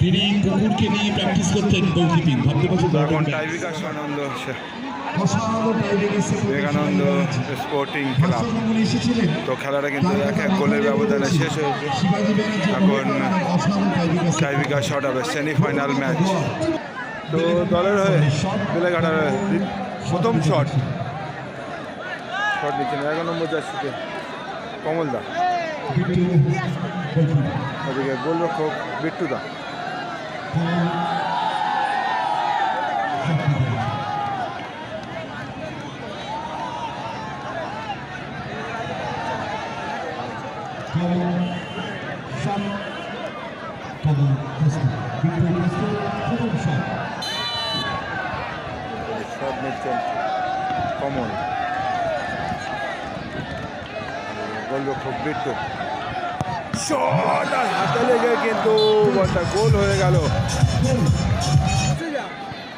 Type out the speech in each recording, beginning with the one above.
তিনি কুকুরকে নিয়ে প্র্যাকটিস করতেন গোলকিপিং ভাবতে পারছেন এখন টাইবিকা আনন্দ অসাধারণ বিবেকানন্দ স্পোর্টিং ক্লাব তো খেলাটা কিন্তু এক এক গোলের ব্যবধানে শেষ হয়েছে। এখন টাইবিকা শট হবে। Semifinal match. তো দলের হয়ে বেলেঘাটার প্রথম শট শট নিচ্ছেন এগারো নম্বর জার্সিতে। কমলদা। ওদিকে গোলরক্ষক বিট্টুদা। শট নিচ্ছেন কমল। গোলরক্ষক বিট্টু। শট! আর হাতে লেগে কিন্তু বলটা গোল হয়ে গেল।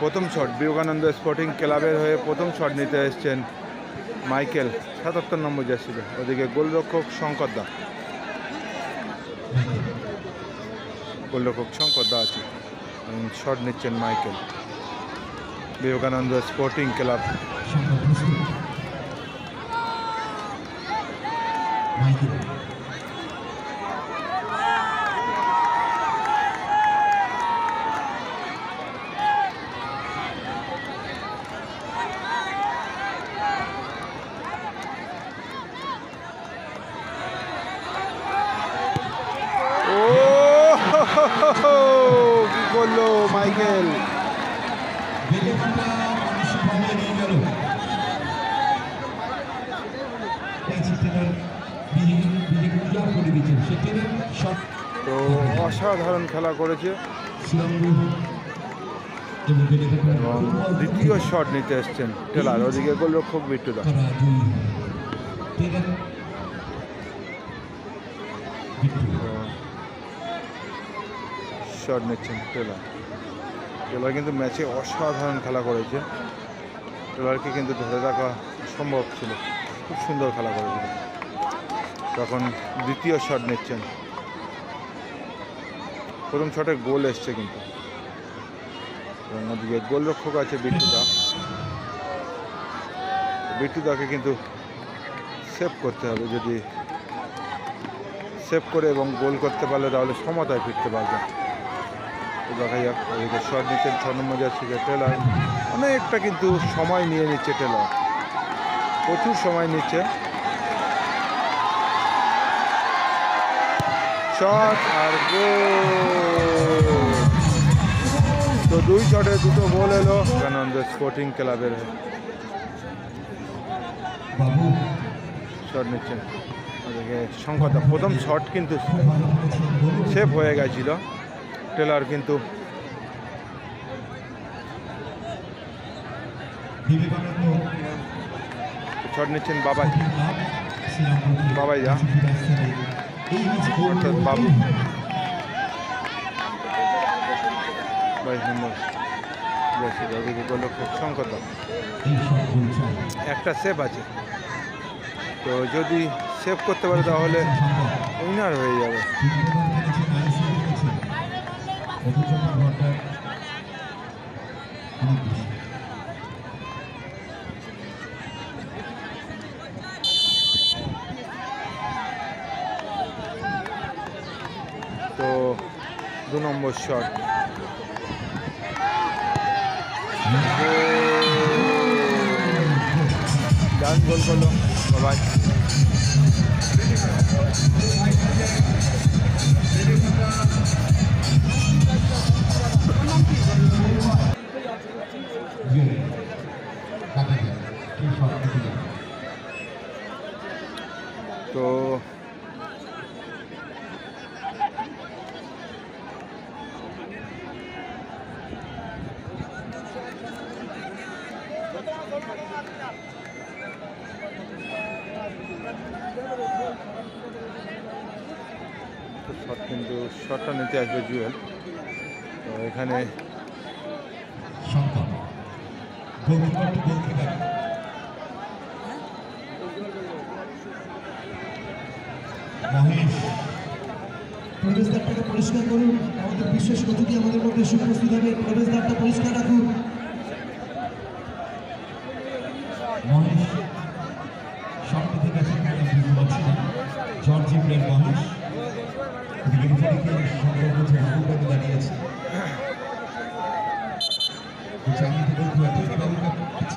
প্রথম শট বিবেকানন্দ স্পোর্টিং ক্লাবের হয়ে প্রথম শট নিতে এসছেন মাইকেল সাতাত্তর নম্বর জার্সিতে। ওদিকে গোলরক্ষক শঙ্কর দা। গোলরক্ষক শঙ্কর দা আছে। শট নিচ্ছেন মাইকেল। Vivekananda sporting club. ও কি করল মাইকেল? তো অসাধারণ খেলা করেছে। দ্বিতীয় শট নিতে এসছেন টেলার, ওদিকে গোলরক্ষক বিট্টুদা। শট নিচ্ছেন টেলার। টেলার কিন্তু ম্যাচে অসাধারণ খেলা করেছে। টেলারকে কিন্তু ধরে রাখা সম্ভব ছিল। খুব সুন্দর খেলা করেছিল। তখন দ্বিতীয় শট নিচ্ছেন। প্রথম শটে গোল এসছে কিন্তু। এবং ওদিকে গোলরক্ষক আছে বিট্টুদা। বিট্টুদাকে কিন্তু সেভ করতে হবে। যদি সেভ করে এবং গোল করতে পারলে তাহলে সমতায় ফিরতে পারবে দেখা যাক ওদিকে শট নিচ্ছেন ছ নম্বর যাচ্ছে টেলার। অনেকটা কিন্তু সময় নিয়ে নিচ্ছে টেলার। প্রচুর সময় নিচ্ছে। শট আর গোল। তো দুই শটে দুটো গোল এলো আনন্দ স্পোর্টিং ক্লাবের। শট নিচ্ছেন ওদিকে শঙ্করদা প্রথম শট কিন্তু সেভ হয়ে গেছিল। টেলার কিন্তু শট নিচ্ছেন বাবাই। বাবাই যা। বাবু। একটা সেভ আছে। তো যদি সেভ করতে পারে তাহলে উইনার হয়ে যাবে। তো দু নম্বর শট ডান গোল করল। বাবাই তো শট কিন্তু শটটা নিতে আসবে জুয়েল। তো এখানে শঙ্কর। প্রবেশদ্বারটাকে পরিষ্কার করুন আমাদের বিশেষ অতিথি আমাদের মধ্যে সুপ্রস্তুত হবে প্রবেশদ্বারটা পরিষ্কার রাখুন মহেশ সম্প্রতি সংগ্রহ করছে